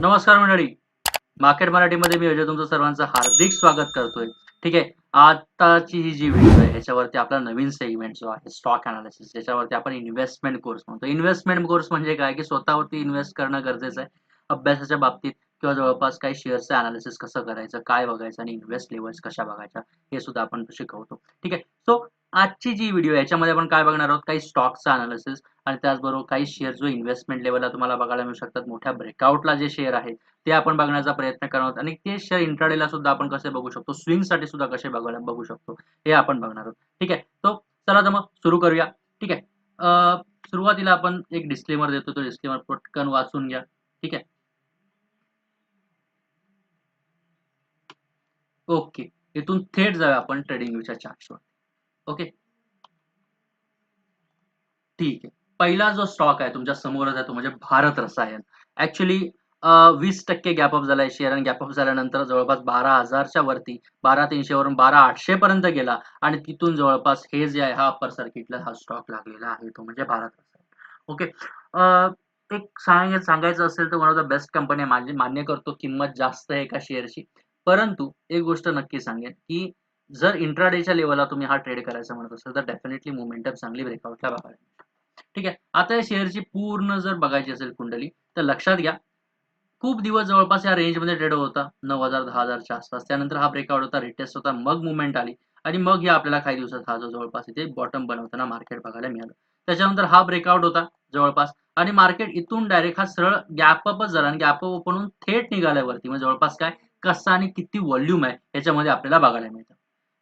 नमस्कार मंडळी. मार्केट मराठीमध्ये मी अजय तुमचं सर्वांचं हार्दिक स्वागत करतोय. ठीक आहे आताची ही जी व्हिडिओ आहे ह्याच्यावरती आपला नवीन सेगमेंट जो आहे स्टॉक अनालिसिस याच्यावरती आपण इन्व्हेस्टमेंट कोर्स म्हणतो. इन्व्हेस्टमेंट कोर्स म्हणजे काय? की स्वतःवरती इन्व्हेस्ट करणं गरजेचं आहे. अभ्यासाच्या बाबतीत किंवा जवळपास काही शेअर्सचं अनालिसिस कसं करायचं काय बघायचं आणि इन्व्हेस्ट लेवल्स कशा बघायच्या हे सुद्धा आपण शिकवतो. ठीक आहे सो आजची जी व्हिडिओ याच्यामध्ये आपण काय बघणार आहोत? काही स्टॉकचा अनालिसिस आणि त्याचबरोबर काही शेअर जो इन्व्हेस्टमेंट लेवलला तुम्हाला बघायला मिळू शकतात. मोठ्या ब्रेकआउटला जे शेअर आहेत ते आपण बघण्याचा प्रयत्न करणार आहोत. आणि ते शेअर इंट्राडेला सुद्धा आपण कसे बघू शकतो? स्विंगसाठी सुद्धा कसे बघायला बघू शकतो? हे आपण बघणार आहोत. ठीक आहे? तो चला तर मग सुरू करूया. ठीक आहे? सुरुवातीला आपण एक डिस्क्लेमर देतो. तो डिस्क्लेमर पटकन वाचून घ्या. ठीक आहे? ओके. इथून थेट जाऊया आपण ट्रेडिंग व्ह्यूच्या चार्टवर ओके? ठीक आहे. पहिला जो स्टॉक आहे तुमच्या समोरच आहे तो म्हणजे भारत रसायन. ऍक्च्युली वीस टक्के गॅप अप झालाय शेअर आणि गॅप अप झाल्यानंतर जवळपास बारा हजारच्या वरती बारा तीनशे वरून बारा आठशे पर्यंत गेला आणि तिथून जवळपास हे जे आहे हा अप्पर सर्किटला हा स्टॉक लागलेला आहे तो म्हणजे भारत रसायन. ओके? एक सांग सांगायचं असेल तर one of the best company माझी मान्य करतो किंमत जास्त आहे एका शेअरची परंतु एक गोष्ट नक्की सांगेन की जर इंट्राडेच्या लेवलला तुम्ही हा ट्रेड करायचा म्हणत असाल तर डेफिनेटली मोमेंटम चांगली ब्रेकआउटला बघायला ठीक आहे? आता या शेअरची पूर्ण जर बघायची असेल कुंडली तर लक्षात घ्या खूप दिवस जवळपास या रेंजमध्ये ट्रेड होता नऊ हजार दहा हजारच्या आसपास. त्यानंतर हा ब्रेकआउट होता रिटेस्ट होता मग मुवमेंट आली आणि मग हे आपल्याला काही दिवसात हा जो जवळपास इथे बॉटम बनवताना मार्केट बघायला मिळालं. त्याच्यानंतर हा ब्रेकआउट होता जवळपास आणि मार्केट इथून डायरेक्ट हा सरळ गॅपअपच झाला आणि गॅपअप अप थेट निघाल्यावरती म्हणजे जवळपास काय कसा आणि किती व्हॉल्यूम आहे याच्यामध्ये आपल्याला बघायला मिळतं.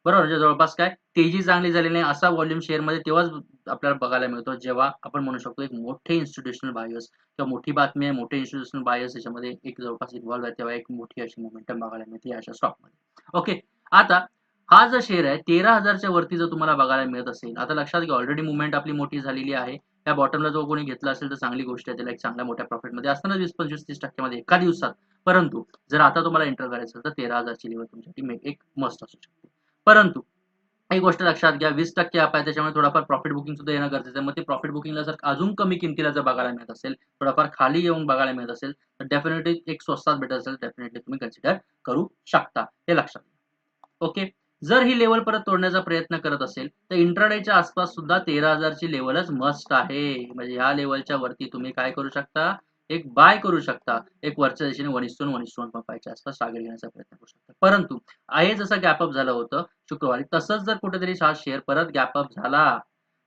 बरोबर म्हणजे जवळपास काय? तेजी चांगली झाली नाही असा व्हॉल्यूम शेअरमध्ये तेव्हाच आपल्याला बघायला मिळतो जेव्हा आपण म्हणू शकतो एक मोठे इन्स्टिट्युशनल बायर्स किंवा मोठी बातमी आहे मोठे इन्स्टिट्युशनल बायर्स याच्यामध्ये एक जवळपास इन्व्हॉल्व्ह आहे तेव्हा एक मोठी अशी मोमेंटम बघायला मिळते अशा स्टॉकमध्ये ओके आता हा जो शेअर आहे तेरा हजारच्या वरती जर तुम्हाला बघायला मिळत असेल आता लक्षात घ्या ऑलरेडी मुवमेंट आपली मोठी झालेली आहे. त्या बॉटमला जो कोणी घेतला असेल तर चांगली गोष्ट आहे त्याला एक चांगल्या मोठ्या प्रॉफिटमध्ये असताना वीस पंचवीस तीस टक्क्यामध्ये एका दिवसात. परंतु जर आता तुम्हाला एंटर करायचं असेल तर तेरा हजारची लेवल तुमच्यासाठी एक मस्त असू शकते. परंतु एक गोष्ट लक्षात घ्या वीस टक्के आप आहे त्याच्यामुळे थोडाफार प्रॉफिट बुकिंग सुद्धा येणं गरजेचं आहे. मग ते प्रॉफिट बुकिंगला जर अजून कमी किमतीला जर बघायला मिळत असेल थोडाफार खाली येऊन बघायला मिळत असेल तर डेफिनेटली एक स्वस्तात भेटत असेल डेफिनेटली तुम्ही कन्सिडर करू शकता हे लक्षात घ्या. ओके जर ही लेवल परत तोडण्याचा प्रयत्न करत असेल तर इंट्राडेच्या आसपास सुद्धा तेरा हजारची लेवलच मस्ट आहे. म्हणजे ह्या लेवलच्या वरती तुम्ही काय करू शकता? एक बाय करू शकता. एक वरच्या दिशेने वन इस्टोन वन इस्टोन पंपायच्या आसपास टार्गेट घेण्याचा प्रयत्न करू शकता. परंतु आहे जसं गॅपअप झालं होतं शुक्रवारी तसंच जर कुठेतरी हा शेअर परत गॅपअप झाला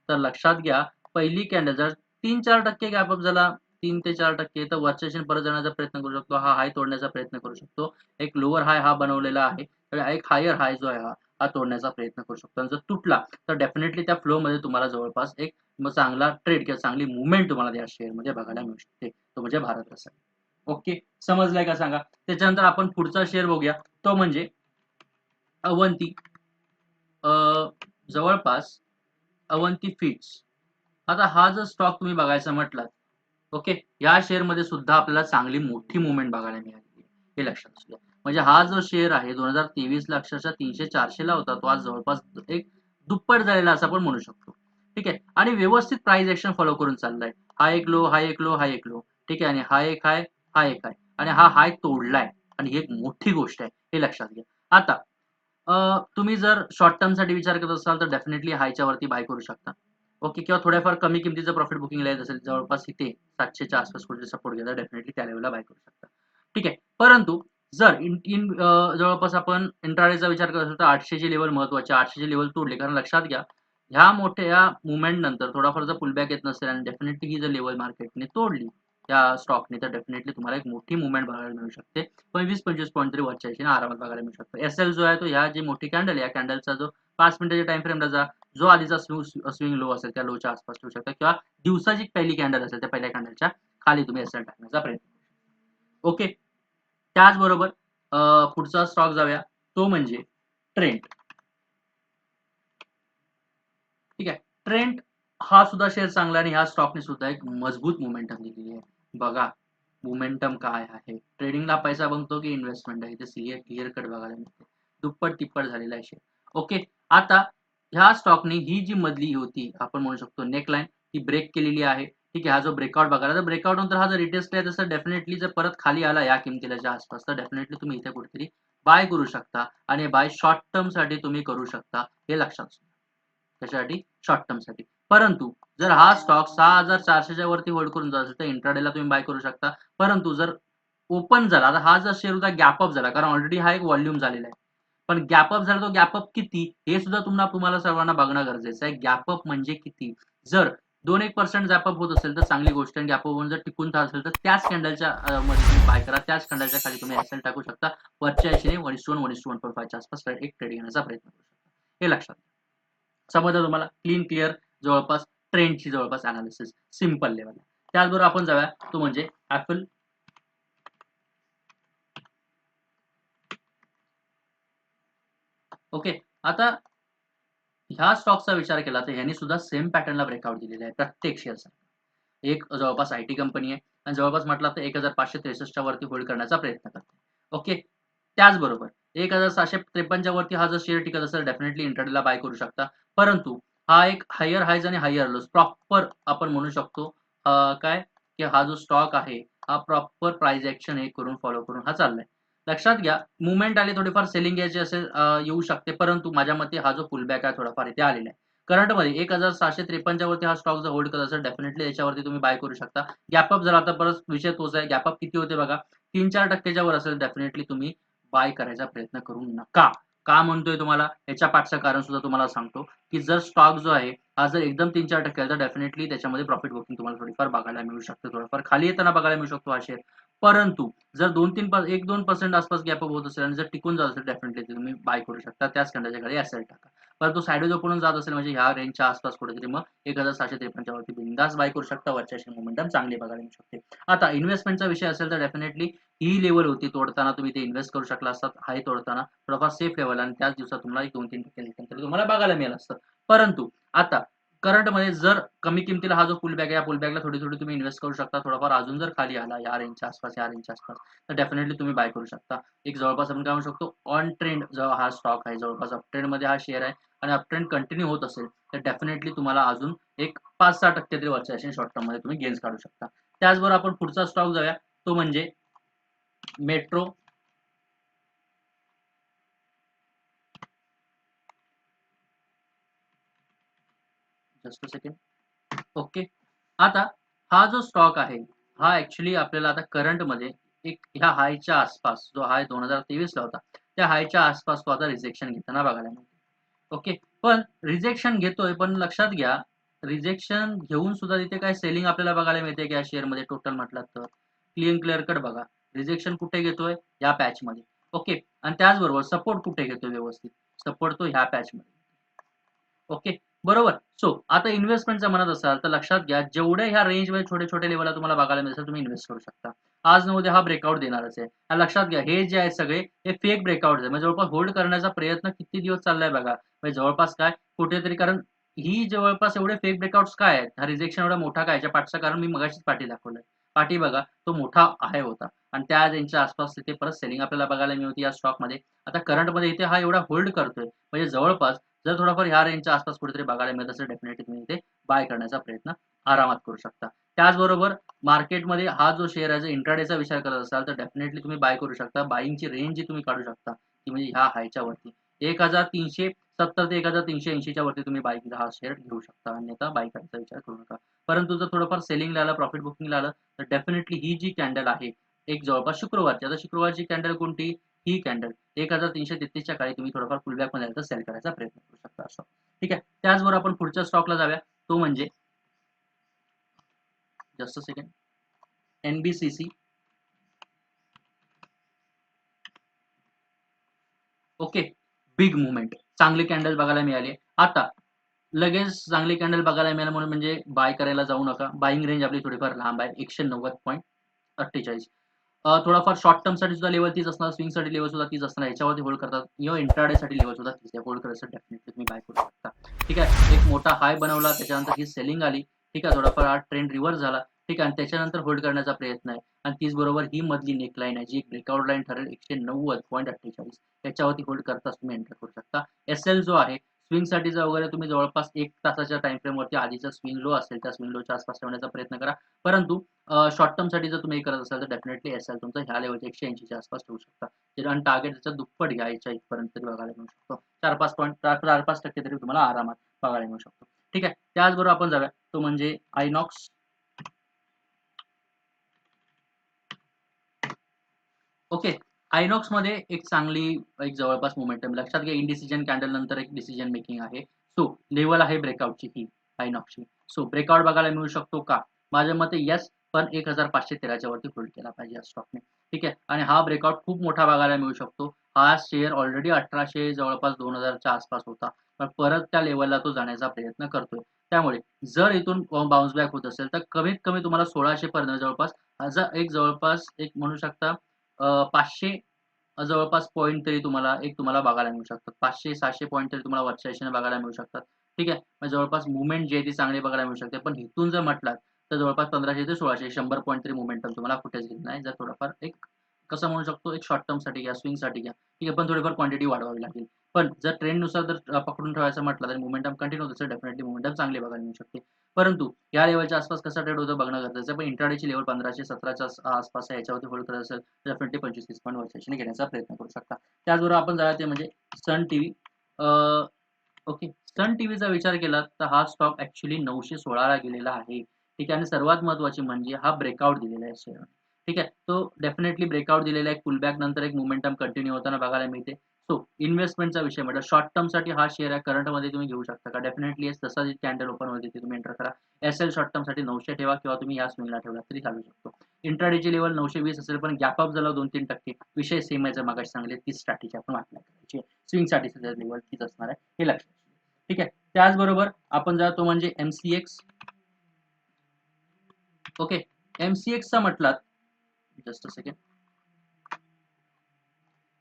तर लक्षात घ्या पहिली कॅन्डल जर तीन चार टक्के गॅपअप झाला तीन ते चार टक्के तर वरच्या दिशेने परत जाण्याचा प्रयत्न करू शकतो. हा हाय तोडण्याचा प्रयत्न करू शकतो. एक लोअर हाय हा बनवलेला आहे. तर एक हायर हाय जो आहे हा हा तोडण्याचा प्रयत्न करू शकतो. आणि जर तुटला तर डेफिनेटली त्या फ्लो मध्ये तुम्हाला जवळपास एक चांगला ट्रेड किंवा चांगली मुवमेंट तुम्हाला या शेअरमध्ये बघायला मिळू शकते. तो म्हणजे भारत रसायन ओके समजलाय का सांगा? त्याच्यानंतर आपण पुढचा शेअर बघूया. तो म्हणजे अवंती. जवळपास अवंती फीड्स आता हा जर स्टॉक तुम्ही बघायचा म्हटलात ओके या शेअरमध्ये सुद्धा आपल्याला चांगली मोठी मुवमेंट बघायला मिळाली हे लक्षात असू द्या म्हणजे हा जो शेअर आहे दोन हजार तेवीस ला अक्षरशः तीनशे चारशे ला होता तो आज जवळपास एक दुप्पट झालेला असं आपण म्हणू शकतो. ठीक आहे? आणि व्यवस्थित प्राइस ऍक्शन फॉलो करून चाललाय. हा एक लो हा एक लो हा एक लो ठीक आहे? आणि हा एक हाय हा एक हाय. आणि हा हाय तोडलाय. आणि ही एक मोठी गोष्ट आहे. हे लक्षात घ्या. आता तुम्ही जर शॉर्ट टर्मसाठी विचार करत असाल तर डेफिनेटली हायच्या वरती बाय करू शकता. ओके किंवा थोड्याफार कमी किमतीचं प्रॉफिट बुकिंग येत असेल जवळपास इथे सातशेच्या आसपास कुठे सपोर्ट गेला डेफिनेटली त्या लेवलला बाय करू शकता. ठीक आहे? परंतु जर इन इन जवळपास आपण इंट्राडेचा विचार करत असेल तर आठशेची लेवल महत्वाची आठशेची लेवल तोडली. कारण लक्षात घ्या ह्या मोठ्या मुवमेंट नंतर थोडाफार जर पुलबॅक येत नसेल आणि डेफिनेटली ही जर लेवल मार्केटने तोडली त्या स्टॉकने तर डेफिनेटली तुम्हाला एक मोठी मुवमेंट बघायला मिळू शकते. पण वीस पंचवीस पॉईंट तरी वरच्या दिशेने आरामात बघायला मिळू शकतो. एस एल जो आहे तो ह्या जी मोठी कॅन्डल या कॅन्डलचा जो पाच मिनिटाच्या टाइम फ्रेमला जा जो आधीचा स्विंग लो असेल त्या लोच्या आसपास ठेवू शकता. किंवा दिवसाची पहिली कॅन्डल असेल त्या पहिल्या कॅन्डलच्या खाली तुम्ही एस एल टाकण्याचा प्रयत्न ओके त्याचबरोबर पुढचा स्टॉक जाऊया. तो म्हणजे ट्रेंड ठीक आहे. ट्रेंड हा सुद्धा शेअर चांगला आणि ह्या स्टॉकने सुद्धा एक मजबूत मोमेंटम दिलेली आहे. बघा मोमेंटम काय आहे? ट्रेडिंगला पैसा बघतो की इन्व्हेस्टमेंट आहे? ते क्लिअर कट बघायला मिळते. दुप्पट तिप्पट झालेला आहे शेअर ओके आता ह्या स्टॉकने ही जी मधली होती आपण म्हणू शकतो नेकलाईन ती ब्रेक केलेली आहे. ठीक आहे हा जो ब्रेकआउट बघायला तर ब्रेकआउट नंतर हा जर रिटेस्ट आहे तसं डेफिनेटली जर परत खाली आला या किमतीच्या आसपास तर डेफिनेटली तुम्ही इथे कुठेतरी बाय करू शकता आणि बाय शॉर्ट टर्मसाठी तुम्ही करू शकता हे लक्षात त्याच्यासाठी शॉर्ट टर्मसाठी. परंतु जर हा स्टॉक सहा हजार चारशेच्या वरती होल्ड करून जात असेल तर इंट्राडेला तुम्ही बाय करू शकता. परंतु जर ओपन झाला तर हा जर शेअर होता गॅपअप झाला कारण ऑलरेडी हा एक व्हॉल्यूम झालेला आहे. पण गॅपअप झाला तो गॅपअप किती हे सुद्धा तुम्हाला तुम्हाला सर्वांना बघणं गरजेचं आहे. गॅपअप म्हणजे किती? जर दोन एक पर्सेंट गॅपअप होत असेल तर चांगली गोष्ट आणि गॅपअप होऊन जर टिकून राहत असेल तर त्याच कॅन्डलच्या मध्ये तुम्ही बाय करा. त्याच कॅन्डलच्या खाली तुम्ही एक्सेल टाकू शकता. वरच्या दिशेने one is one one is one फायच्या आसपास एक ट्रेड घेण्याचा प्रयत्न करू शकता. हे लक्षात समजा तुम्हाला? क्लीन क्लिअर जवळपास ट्रेंडची जवळपास अनालिसिस सिंपल लेवल त्याचबरोबर आपण जाऊया. तो म्हणजे ऍपल ओके आता ह्या स्टॉकचा विचार केला तर यांनी सुद्धा सेम पॅटर्नला ब्रेकआउट दिलेला आहे प्रत्येक शेअरचा एक जवळपास आय टी कंपनी आहे आणि जवळपास म्हटलं तर एक हजार पाचशे त्रेसष्टच्या वरती होल्ड करण्याचा प्रयत्न करते. ओके त्याचबरोबर एक हजार सहाशे त्रेपन्नच्या वरती हा जर शेअर टिकत असेल डेफिनेटली इंटरडेला बाय करू शकता. परंतु हा एक हायर हायज आणि हायर लोज प्रॉपर आपण म्हणू शकतो काय? की हा जो स्टॉक आहे हा प्रॉपर प्राइस ऍक्शन हे करून फॉलो करून हा चाललाय. लक्षात घ्या मुवमेंट आले थोडेफार सेलिंग याचे असे येऊ शकते. परंतु माझ्या मते हा जो पुलबॅक आहे थोडाफार इथे आलेला आहे. करंटमध्ये एक हजार सहाशे त्रेपन्नच्या वरती हा स्टॉक जर होल्ड करत असेल डेफिनेटली याच्यावरती तुम्ही बाय करू शकता. गॅपअप जर आता परत विषय तोच आहे गॅपअप किती होते बघा तीन चार टक्क्याच्या वर असेल डेफिनेटली तुम्ही बाय करायचा प्रयत्न करू नका. का म्हणतोय तुम्हाला? याच्या पाठचं कारण सुद्धा तुम्हाला सांगतो की जर स्टॉक जो आहे हा जर एकदम तीन चार टक्के तर डेफिनेटली त्याच्यामध्ये प्रॉफिट बुकिंग तुम्हाला थोडीफार बघायला मिळू शकते. थोडंफार खाली येताना बघायला मिळू शकतो हा शेअर परंतु जर दोन तीन एक दोन पर्सेंट आसपास गॅप होत असेल आणि जर टिकून जात असेल डेफिनेटली तुम्ही बाय करू शकता. त्याच खंडाच्या खाली असेल टाका. परंतु साईडवेज जो जात असेल म्हणजे ह्या रेंजच्या आसपास कुठेतरी मग एक हजार सहाशे त्रेपन्नच्या वरती बिंदास बाय करू शकता. वरच्या मोमेंटम चांगली बघायला मिळू शकते. आता इन्व्हेस्टमेंटचा विषय असेल तर डेफिनेटली ही लेवल होती. तोडताना तुम्ही ते इन्व्हेस्ट करू शकला असतात हाय तोडताना. थोडाफार सेफ लेवल आणि त्याच दिवसात तुम्हाला एक दोन तीन टक्के तुम्हाला बघायला मिळालं असतं. परंतु आता करंटमध्ये जर कमी किमतीला हा जो पुल बॅग आहे या पुल बॅगला थोडी थोडी तुम्ही इन्व्हेस्ट करू शकता. थोडाफार अजून जर खाली आला या रेंजच्या आसपास या रेंजच्या आसपास तर डेफिनेटली तुम्ही बाय करू शकता. एक जवळपास आपण काय म्हणू शकतो ऑन ट्रेंड जो हा स्टॉक आहे जवळपास अपमध्ये हा शेअर आहे आणि अपट्रेंड कंटिन्यू होत असेल तर डेफिनेटली तुम्हाला अजून एक पाच सहा टक्के तरी वरच्या असेल शॉर्ट टर्ममध्ये तुम्ही गेन्स काढू शकता. त्याचबरोबर आपण पुढचा स्टॉक जाऊया तो म्हणजे metro just a second okay. आता हा जो स्टॉक आहे हा ऍक्च्युली आपल्याला आता करंटमध्ये एक ह्या हायच्या आसपास जो हाय दोन हजार तेवीस ला होता त्या हायच्या आसपास तो आता रिजेक्शन घेताना बघायला मिळतो. ओके. पण रिजेक्शन घेतोय पण लक्षात घ्या रिजेक्शन घेऊन सुद्धा तिथे काय सेलिंग आपल्याला बघायला मिळते की या शेअरमध्ये? टोटल म्हटलं तर. क्लिअर क्लिअर कट बघा. रिजेक्शन कुठे घेतोय? या पॅच मध्ये. ओके. आणि त्याचबरोबर सपोर्ट कुठे घेतोय व्यवस्थित? सपोर्ट तो ह्या पॅच मध्ये. ओके. बरोबर. सो आता इन्व्हेस्टमेंटचा म्हणत असाल तर लक्षात घ्या जेवढ्या ह्या रेंजमध्ये छोटे छोटे लेवलला तुम्हाला बघायला मिळेल तुम्ही इन्व्हेस्ट करू शकता. आज न उद्या हा ब्रेकआउट देणारच आहे. आणि लक्षात घ्या हे जे आहे सगळे हे फेक ब्रेकआउट आहे म्हणजे जवळपास होल्ड करण्याचा प्रयत्न किती दिवस चाललाय बघा. म्हणजे जवळपास काय कुठेतरी कारण ही जवळपास एवढे फेक ब्रेकआउट्स काय आहेत? हा रिजेक्शन एवढा मोठा काय याच्या पाठचं कारण मी मगाशीच पाठी दाखवलंय. पाठी बघा तो मोठा आहे होता. आणि त्या रेंजच्या आसपास तिथे परत सेलिंग आपल्याला बघायला मिळते या स्टॉकमध्ये. आता करंटमध्ये इथे हा एवढा होल्ड करतोय. म्हणजे जवळपास जर थोडाफार ह्या रेंजच्या आसपास कुठेतरी बघायला मिळत असेल डेफिनेटली तुम्ही इथे बाय करण्याचा प्रयत्न आरामात करू शकता. त्याचबरोबर मार्केटमध्ये हा जो शेअर आहे इंट्राडेचा विचार करत असाल तर डेफिनेटली तुम्ही बाय करू शकता. बाईंगची रेंज जी तुम्ही काढू शकता ती म्हणजे ह्या हायच्या वरती. एक हजार तीनशे सत्तर ते एक हजार तीनशे ऐंशीच्या वरती तुम्ही बाईक हा शेअर घेऊ शकता. अन्यथा बाय करायचा विचार करू नका. परंतु जर थोडंफार सेलिंग आलं प्रॉफिट बुकिंग आलं तर डेफिनेटली ही जी कॅन्डल आहे एक जवळपास शुक्रवारची. आता शुक्रवारची कॅन्डल कोणती? ही कॅन्डल एक हजार तीनशे तेहतीसच्या काळी तुम्ही थोडंफार फुलबॅकमध्ये तर सेल करायचा प्रयत्न करू शकता असं. ठीक आहे? त्याचबरोबर आपण पुढच्या स्टॉकला जाऊया. तो म्हणजे just second NBCC okay big movement चांगले कॅन्डल बघायला मिळाले. आता लगेच चांगली कॅन्डल बघायला मिळालं म्हणून म्हणजे बाय करायला जाऊ नका. बाईंग रेंज आपली थोडीफार लांब आहे. एकशे नव्वद पॉईंट अठ्ठेचाळीस. थोडाफार शॉर्ट टर्मसाठी सुद्धा लेवल तीच असणार स्विंगसाठी लेवल सुद्धा तीच असणार याच्यावरती होल्ड करतात. किंवा इंट्राडे साठी लेवल सुद्धा तीच होल्ड करायचं डेफिनेटली तुम्ही बाय करू शकता. ठीक आहे? एक मोठा हाय बनवला त्याच्यानंतर ही सेलिंग आली. ठीक आहे? थोडाफार हा ट्रेंड रिव्हर्स झाला. ठीक आहे? आणि त्याच्यानंतर होल्ड करण्याचा प्रयत्न आहे. आणि तीच बरोबर ही मधली नेक लाईन आहे जी एक ब्रेकआउट लाईन ठरेल एकशे नव्वद पॉईंट अठ्ठेचाळीस. त्याच्यावरती होल्ड करताच तुम्ही एंटर करू शकता. एस एल जो आहे स्विंगसाठीचा वगैरे तुम्ही जवळपास एक तासाच्या टाइम फ्रेमवरती आधीचा स्विंग लो असेल, त्या स्विंग लोच्या आसपास ठेवण्याचा प्रयत्न करा. परंतु शॉर्ट टर्मसाठी जर तुम्ही हे करत असाल, तर डेफिनेटली एस-एल तुमचा ह्या लेवलच्या एकशे ऐंशीच्या आसपास ठेवू शकता. आणि टार्गेट त्याच्या दुप्पट घ्यायच्या इथपर्यंत तरी बघायला मिळू शकतो. चार पाच पॉईंट चार चार पाच टक्के तरी तुम्हाला आरामात बघायला मिळू शकतो. ठीक आहे. त्याचबरोबर आपण जाऊया तो म्हणजे आयनॉक्स. ओके. आयनॉक्समध्ये एक चांगली एक जवळपास मोमेंटम लक्षात घ्या इंडिसिजन कॅन्डल नंतर एक डिसिजन मेकिंग आहे. सो लेवल आहे ब्रेकआउटची ही आयनॉक्सची. सो ब्रेकआउट बघायला मिळू शकतो का? माझ्या मते येस, पण एक हजार पाचशे तेराच्या वरती होल्ड केला पाहिजे या स्टॉकने. ठीक आहे. आणि हा ब्रेकआउट खूप मोठा बघायला मिळू शकतो. हा शेअर ऑलरेडी अठराशे जवळपास दोन हजारच्या आसपास होता. पण परत त्या लेवलला तो जाण्याचा प्रयत्न करतोय. त्यामुळे जर इथून बाउन्स बॅक होत असेल, तर कमीत कमी तुम्हाला सोळाशे पर्यंत जवळपास ॲज एक जवळपास एक म्हणू शकता पाचशे जवळपास पॉईंट तरी तुम्हाला एक तुम्हाला बघायला मिळू शकतात. पाचशे सहाशे पॉईंट तरी तुम्हाला वरच्या दिशेने बघायला मिळू शकतात. ठीक आहे. म्हणजे जवळपास मुवमेंट जी आहे ती चांगली बघायला मिळू शकते. पण इथून जर म्हटलात, तर जवळपास पंधराशे ते सोळाशे शंभर पॉईंट तरी मोमेंटम तुम्हाला कुठेच घेत नाही. जर थोडंफार एक कसं म्हणू शकतो, एक शॉर्ट टर्मसाठी घ्या, स्विंगसाठी घ्या. ठीक आहे. पण थोडीफार क्वांटिटी वाढवावी लागेल. पण जर ट्रेंडनुसार जर पकडून ठेवायचं म्हटलं, तर मोमेंटम कंटिन्यू होत डेफिनेटली मोमेंटम चांगली बघायला मिळू शकते. परंतु या लेवलच्या आसपास कसा ट्रेड होतं बघणं गरजेचं पण इंट्राडेची लेवल पंधराशे सतराच्या आसपास आहे. याच्यावरती होल्ड करत असेल, तर डेफिनेटली 25-30 पॉइंट वरच्या घेण्याचा प्रयत्न करू शकता. त्याचबरोबर आपण जाऊया ते म्हणजे सन टीव्ही. ओके. सन टीव्हीचा विचार केला, तर हा स्टॉक ॲक्चुअली 916 ला गेलेला आहे. ठीक आहे. आणि सर्वात महत्वाची म्हणजे हा ब्रेकआउट दिलेला आहे शेअर ठीक आहे. तो डेफिनेटली ब्रेकआउट दिलेला आहे. पुलबॅक नंतर एक मोमेंटम कंटिन्यू होताना बघायला मिळते. सो इन्व्हेस्टमेंटचा विषय म्हटलं शॉर्ट टर्मसाठी हा शेअर आहे करंटमध्ये तुम्ही घेऊ शकता का? Definitely yes. जसा कॅन्डल ओपन होते तिथे तुम्ही एंटर करा. एस-एल शॉर्ट टर्मसाठी नऊशे ठेवा किंवा तुम्ही या स्विंगला ठेवला तरी चालू शकतो. इंट्राडेची लेव्हल 920 असेल, पण गॅप अप झाला 2-3% विषय सेम आहे. जर मगाशी सांगले तीच स्ट्रॅटेजी आपण वाटणार करायची स्विंगसाठी सध्या लेवल तीच असणार आहे. हे लक्षात ठीक आहे. त्याचबरोबर आपण जातो म्हणजे एमसी एक्स ओके. एमसीएक्सचा म्हटलात जस्ट अ सेकंड.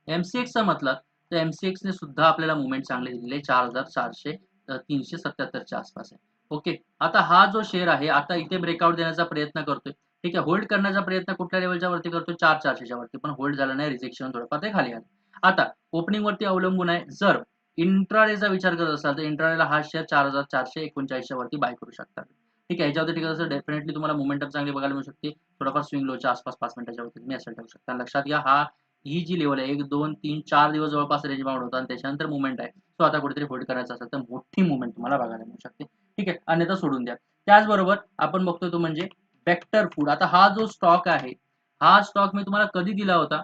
एमसीएक्सचा म्हटलं तर एमसीएक्सने सुद्धा आपल्याला मुवमेंट चांगले दिलेली आहे. 4400 अ, 377 च्या आसपास आहे. ओके. आता हा जो शेअर आहे, आता इथे ब्रेकआउट देण्याचा प्रयत्न करतोय. ठीक आहे. होल्ड करण्याचा प्रयत्न कुठल्या लेवलच्या वरती करतोय? चार चारशेच्या वरती. पण होल्ड झाला नाही. रिजेक्शन थोडंफार ते खाली आलं. आता ओपनिंगवरती अवलंबून आहे. जर इंट्राडेचा विचार करत असाल, तर इंट्राडेला हा शेअर 4439 च्या वरती बाय करू शकतात ठीक आहे. याच्यावरती टिकत असेल, डेफिनेटली तुम्हाला मोमेंटम चांगली बघायला मिळू शकते. थोडाफार स्विंग लोच्या आसपास पाच मिनिटाच्या वरती तुम्ही असेल ठेवू शकता. लक्षात घ्या हा ही जी लेवल आहे 1, 2, 3, 4 दिवस जवळपास रेंज बाउंड होता आणि त्याच्यानंतर मुवमेंट आहे. सो आता कुठेतरी होल्ड करायचा असेल, तर मोठी मुवमेंट तुम्हाला बघायला मिळू शकते. ठीक आहे. अन्यथा सोडून द्या. त्याचबरोबर आपण बघतोय तो म्हणजे वेक्टर फूड. आता हा जो स्टॉक आहे, हा स्टॉक मी तुम्हाला कधी दिला होता?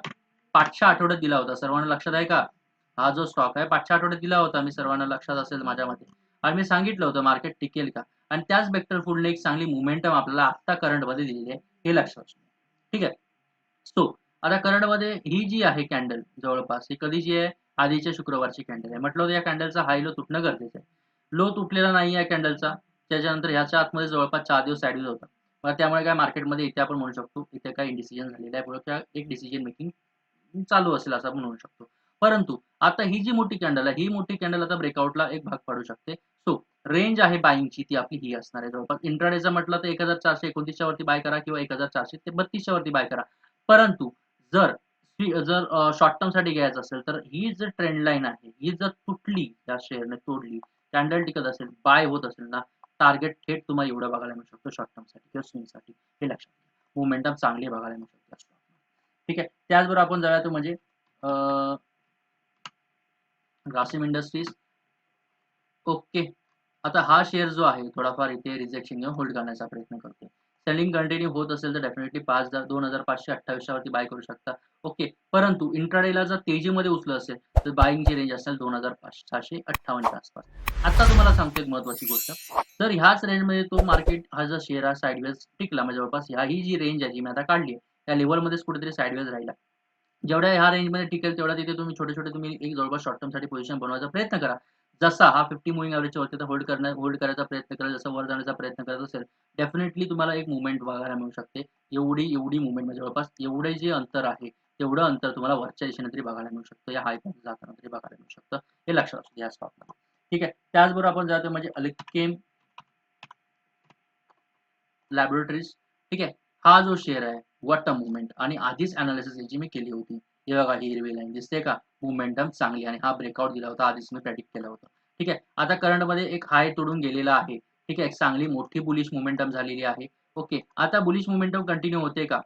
पाचशा आठवड्यात दिला होता. सर्वांना लक्षात आहे का? हा जो स्टॉक आहे पाचशे आठवड्यात दिला होता मी सर्वांना लक्षात असेल माझ्या मते. आणि मी सांगितलं होतं मार्केट टिकेल का? आणि त्याच बेक्टर फूडने एक चांगली मुमेंटम आपल्याला आत्ता करंटमध्ये दिलेली आहे. हे लक्षात असू ठीक आहे. सो आता करंटमध्ये ही जी आहे कॅन्डल जवळपास ही कधीची आहे? आधीच्या शुक्रवारची कॅन्डल आहे. म्हटलं होतं या कॅन्डलचा हाय लो तुटणं गरजेचं आहे. लो तुटलेला नाही आहे कॅन्डलचा. त्याच्यानंतर ह्याच्या आतमध्ये जवळपास चार दिवस साइडवेज होता. मग त्यामुळे काय मार्केटमध्ये इथे आपण म्हणू शकतो, इथे काय डिसिजन झालेलं आहे. किंवा एक डिसिजन मेकिंग चालू असेल असं आपण म्हणू शकतो. परंतु आता ही जी मोठी कॅन्डल आहे, ही मोठी कॅन्डल आता ब्रेकआउटला एक भाग पाडू शकते. सो रेंज आहे बाईंगची ती आपली ही असणार आहे जवळपास. इंट्राडेचा म्हटलं तर एक हजार चारशे एकोणतीसच्या वरती बाय करा किंवा 1400 ते बत्तीसच्या वरती बाय करा. परंतु जर जर अ, शॉर्ट टर्मसाठी घ्यायचं असेल, तर ही जर ट्रेंड लाईन आहे, ही जर तुटली त्या शेअरने तोडली, कॅन्डल टिकत असेल, बाय होत असेल ना, टार्गेट थेट तुम्हाला एवढं बघायला मिळू शकतो शॉर्ट टर्मसाठी किंवा स्विंगसाठी. हे लक्षात घ्या. मोमेंटम चांगली बघायला मिळू शकते ठीक आहे. त्याचबरोबर आपण जाऊया तो म्हणजे ग्रासिम इंडस्ट्रीज. ओके. आता हा शेअर जो आहे थोडाफार इथे रिजेक्शन घेऊन होल्ड करण्याचा प्रयत्न करतो सेलिंग कंटिन्यू होत असेल, तर डेफिनेटली 5000 2528 च्या वरती बाय करू शकता. ओके. परंतु इंट्राडेला जर तेजीमध्ये उचलं असेल, तर बाईंगची रेंज असेल 2558 अठ्ठावन्नच्या आसपास. आता तुम्हाला सांगतो एक महत्वाची गोष्ट. जर ह्याच रेंजमध्ये तो मार्केट हा जो शेअर हा साईडवेज टिकला म्हणजे जवळपास ह्या ही जी रेंज आहे, जी मी आता काढली त्या लेवलमध्येच कुठेतरी साईडवेज राहिला. जेवढ्या ह्या रेंजमध्ये टिकेल तेवढ्या तिथे तुम्ही छोटे-छोटे तुम्ही एक जवळपास शॉर्ट टर्मसाठी पोझिशन बनवायचा प्रयत्न करा. जसा हा 50 मूव्हिंग एव्हरेजच्या वरती होल्ड करण्या होल्ड करायचा प्रयत्न करेल, जसं वर जाण्याचा प्रयत्न करत असेल, डेफिनेटली तुम्हाला एक मुवमेंट बघायला मिळू शकते. एवढी एवढी मुवमेंट म्हणजे जवळपास एवढे जे अंतर आहे, तेवढं अंतर तुम्हाला वरच्या दिशेने तरी बघायला मिळू शकतं. या हायपर्यंत जाताना तरी बघायला मिळू शकतं. हे लक्षात असू द्या या स्टॉकमध्ये. ठीक आहे. त्याचबरोबर आपण जातो म्हणजे अलिकेम लॅबोरेटरीज. ठीक आहे. हा जो शेअर आहे, वॉट अ मुवमेंट आणि आधीच एनालिसिस याची मी केली होती. हे बघा ही हिरवी लाईन दिसते का? मोमेंटम चांगली आणि हा ब्रेकआउट दिला होता. आधीच मी प्रेडिक्ट केला होता ठीक आहे. आता करंटमध्ये एक हाय तोडून गेलेला आहे. ठीक आहे. एक चांगली मोठी बुलिश मोमेंटम झालेली आहे. ओके. आता बुलिश मोमेंटम कंटिन्यू होते का?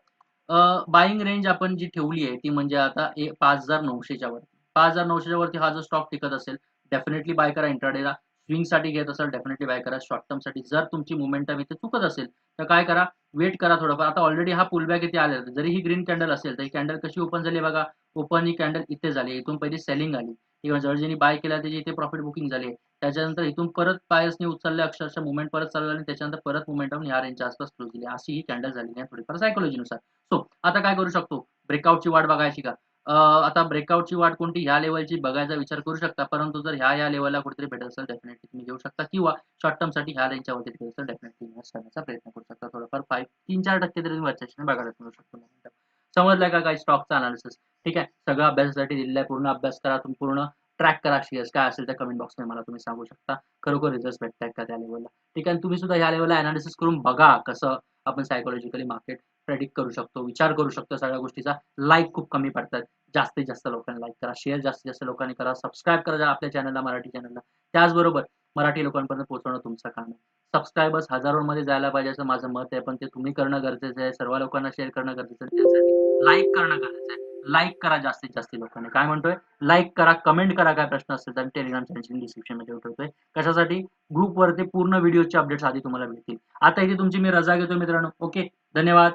बाईंग रेंज आपण जी ठेवली आहे ती म्हणजे आता ए 5,900 च्या वरती. 5,900 च्या वरती हा जो स्टॉक टिकत असेल, डेफिनेटली बाय करा इंट्राडेला. स्विंगसाठी घेत असाल डेफिनेटली बाय करा. शॉर्ट टर्मसाठी जर तुमची मोमेंटम इथे चुकत असेल, तर काय करा, वेट करा थोडंफार. आता ऑलरेडी हा पुलबॅक इथे आलेला जरी ही ग्रीन कॅन्डल असेल, तर ही कॅन्डल कशी ओपन झाली बघा. ओपन ही कॅन्डल इथे झाली. इथून पहिली सेलिंग आली किंवा जर ज्यांनी बाय केला त्याची इथे प्रॉफिट बुकिंग झाली त्याच्यानंतर इथून परत पायसने उचलले अक्षरशः मुवमेंट परत चालू झाली आणि त्याच्यानंतर परत मुवमेंटम या रेंजच्या आसपास क्लोज केली. अशी ही कॅन्डल झाली आहे थोडीफार सायकोलॉजीनुसार सो आता काय करू शकतो? ब्रेकआउटची वाट बघायची का? आता ब्रेकआउटची वाट कोणती ह्या लेवलची बघायचा विचार करू शकता. परंतु जर ह्या या लेवलला कुठेतरी भेटत असेल डेफिनेटली तुम्ही घेऊ शकता किंवा शॉर्ट टर्मसाठी ह्या रेंजच्यावरती भेटत असेल डेफिनेटली इन्व्हेस्ट करण्याचा प्रयत्न करू शकता. थोडंफार 5 3-4% तरी तुम्ही वरच्या बघायला मिळू शकतो समजलं का काही स्टॉकचा अनालिसिस? ठीक आहे. सगळं अभ्यासासाठी दिलेला आहे. पूर्ण अभ्यास करा. तुम्ही पूर्ण ट्रॅक करा शेअर्स काय असेल त्या कमेंट बॉक्समध्ये मला तुम्ही सांगू शकता. खरोखर रिझल्ट भेटतायत का त्या लेवलला ठीक आहे. आणि तुम्ही सुद्धा ह्या लेवलला अनालिसिस करून बघा कसं आपण सायकोलॉजिकली मार्केट प्रेडिक्ट करू शकतो. विचार करू शकतो सगळ्या गोष्टीचा. लाईक खूप कमी पडतायत. जास्तीत जास्त लोकांनी लाईक करा. शेअर जास्तीत जास्त लोकांनी करा. सबस्क्राईब करा आपल्या चॅनलला, मराठी चॅनलला. त्याचबरोबर मराठी लोकांपर्यंत पोहोचवणं तुमचं काम आहे. सबस्क्रायबर्स हजारोमध्ये जायला पाहिजे असं माझं मत आहे. पण ते तुम्ही करणं गरजेचं आहे. सर्व लोकांना शेअर करणं गरजेचं आहे. त्यासाठी लाईक करणं गरजेचं आहे. लाईक करा जास्तीत जास्त लोकांनी. काय म्हणतोय? लाईक करा, कमेंट करा काय प्रश्न असेल तर मी टेलिग्राम चॅनलची डिस्क्रिप्शनमध्ये ठेवतोय. कशासाठी? ग्रुपवरती पूर्ण व्हिडिओचे अपडेट्स आधी तुम्हाला मिळतील आता इथे तुमची मी रजा घेतो मित्रांनो. ओके. धन्यवाद.